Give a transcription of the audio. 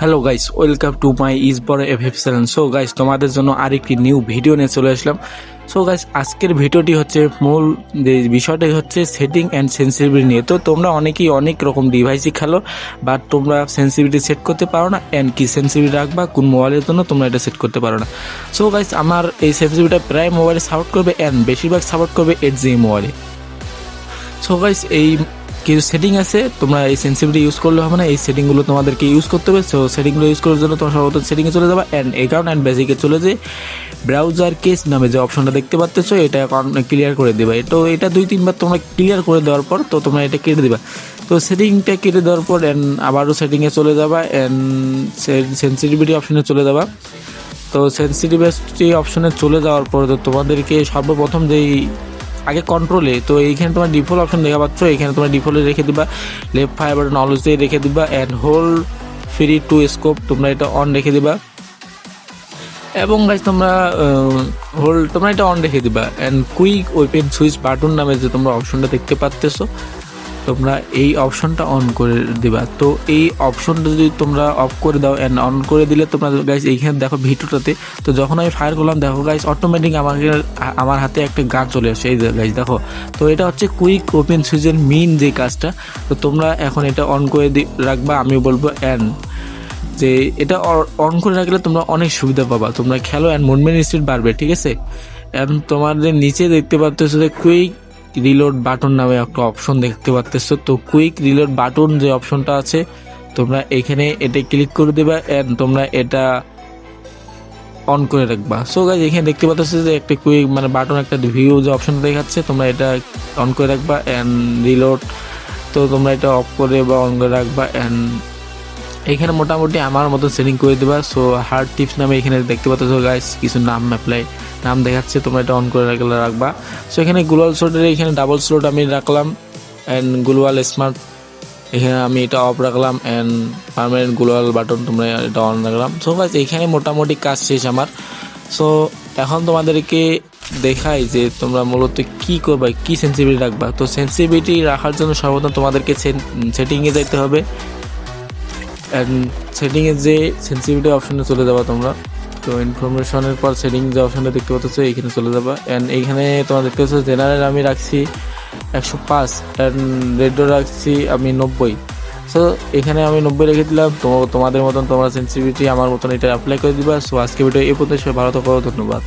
Hello guys welcome to my is বড় F F channel so guys তোমাদের জন্য আরেকটি নিউ ভিডিও নিয়ে চলে আসলাম। সো গাইস আজকের ভিডিওটি হচ্ছে মূল যে বিষয়টা হচ্ছে সেটিং অ্যান্ড সেন্সিটিভিটি নিয়ে। তো তোমরা অনেকেই অনেক রকম ডিভাইসই খেলো বাট তোমরা সেন্সিটিভিটি সেট করতে পারো না অ্যান্ড কি সেন্সিটিভিটি রাখবা, কোন মোবাইলের জন্য তোমরা এটা সেট করতে পারো না। সো গাইস আমার এই সেন্সিটিভিটা প্রায় মোবাইলে সাপোর্ট করবে অ্যান্ড বেশিরভাগ সাপোর্ট করবে এইট জি মোবাইলে সো গাইস এই কিছু সেটিং আছে, তোমরা এই সেন্সিভিটি ইউজ করলে হবে না, এই সেটিংগুলো তোমাদেরকে ইউজ করতে হবে। সো সেটিংগুলো ইউজ করার জন্য তোমরা সর্বত সেটিংয়ে চলে যাবে অ্যান্ড অ্যাকাউন্ট অ্যান্ড বেসিকে চলে যে ব্রাউজার কেস নামে যে অপশনটা দেখতে পাচ্ছ, এটা অ্যাকাউন্ট ক্লিয়ার করে দেবা। তো এটা দুই তিনবার তোমরা ক্লিয়ার করে দেওয়ার পর তো তোমরা এটা কেটে দিবা। তো সেটিংটা কেটে দেওয়ার পর অ্যান্ড আবারও সেটিংয়ে চলে যাবা অ্যান্ড সেন্সিটিভিটি অপশনে চলে যাবা। তো সেন্সিটিভিটি অপশনে চলে যাওয়ার পর তো তোমাদেরকে সর্বপ্রথম যেই আগে কন্ট্রোলে তো এইখানে তোমার ডিফল্ট অপশন দেখা পাচ্ছ। এখানে তোমার ডিফল্টে রেখে দিবা। লেফট ফাইভ বাটন দিয়ে রেখে দিবা and whole free to scope তোমরা এটা অন রেখে দিবা। এবং গাইজ তোমরা হোল তোমরা এটা অন রেখে দিবা। And quick open switch button নামে যে তোমরা অপশনটা দেখতে পাচ্তেছো তোমরা এই অপশনটা অন করে দিবা। তো এই অপশনটা যদি তোমরা অফ করে দাও অ্যান্ড অন করে দিলে তোমরা গাইজ এইখানে দেখো ভিডিওটাতে, তো যখন আমি ফায়ার করলাম, দেখো গাইজ অটোমেটিক আমাকে, আমার হাতে একটা গান চলে আসে। এই গাইজ দেখো, তো এটা হচ্ছে কুইক ওপেন সুইচের মেইন যে কাজটা, তো তোমরা এখন এটা অন করে রাখবা আমি বলব অ্যান্ড যে এটা অন করে রাখলে তোমরা অনেক সুবিধা পাবা। তোমরা খেলো অ্যান্ড মুভমেন্ট স্পিড বাড়বে, ঠিক আছে? এবং তোমাদের নিচে দেখতে পাচ্ছ যে কুইক রিলোড বাটন নামে একটা অপশন দেখতে পাচ্ছ তো কুইক রিলোড বাটন যে অপশনটা আছে, তোমরা এখানে এটা ক্লিক করে দেবা অ্যান্ড তোমরা এটা অন করে রাখবা। সো গাইজ এখানে দেখতে পাচ্ছ যে একটা কুইক মানে বাটন একটা ভিউ যে অপশন দেখাচ্ছে, তোমরা এটা অন করে রাখবা অ্যান্ড রিলোড তো তোমরা এটা অফ করে বা অন করে রাখবা অ্যান্ড এখানে মোটামুটি আমার মতো সেটিং করে দেবা। সো হার্ড টিপস নামে এখানে দেখতে পাচ্ছ গাইস কিছু নাম অ্যাপ্লাই নাম দেখাচ্ছে, তোমরা এটা অন করে রাখলে রাখবা। সো এখানে গ্লোয়াল স্লোটের এখানে ডাবল স্লোট আমি রাখলাম অ্যান্ড গ্লোয়াল স্মার্ট এখানে আমি এটা অফ রাখলাম অ্যান্ড পারমানেন্ট গ্লোয়াল বাটন তোমরা এটা অন রাখলাম। সো গাইস এখানে মোটামুটি কাজ শেষ আমার। সো এখন তোমাদেরকে দেখাই যে তোমরা মূলত কি করবা, কি সেন্সিটিভিটি রাখবা। তো সেন্সিটিভিটি রাখার জন্য সর্বপ্রথম তোমাদেরকে সেটিংয়ে যেতে হবে। অ্যান্ড সেটিংয়ে যে সেন্সিটিভিটি অপশনে চলে যাবা তোমরা। তো ইনফরমেশনের পর সেটিং যে অপশনটা দেখতে পাচ্ছ, এইখানে চলে যাবা। অ্যান্ড এইখানে তোমরা দেখতে পাচ্ছ জেনারেল আমি রাখছি একশো পাঁচ অ্যান্ড রেডিও রাখছি আমি নব্বই। সো এখানে আমি নব্বই রেখে দিলাম। তোমাদের মতন তোমরা সেন্সিটিভিটি আমার মতন এটা অ্যাপ্লাই করে দিবা। সো আজকে ভিডিও এই পর্যন্ত ভালো থাকো, ধন্যবাদ।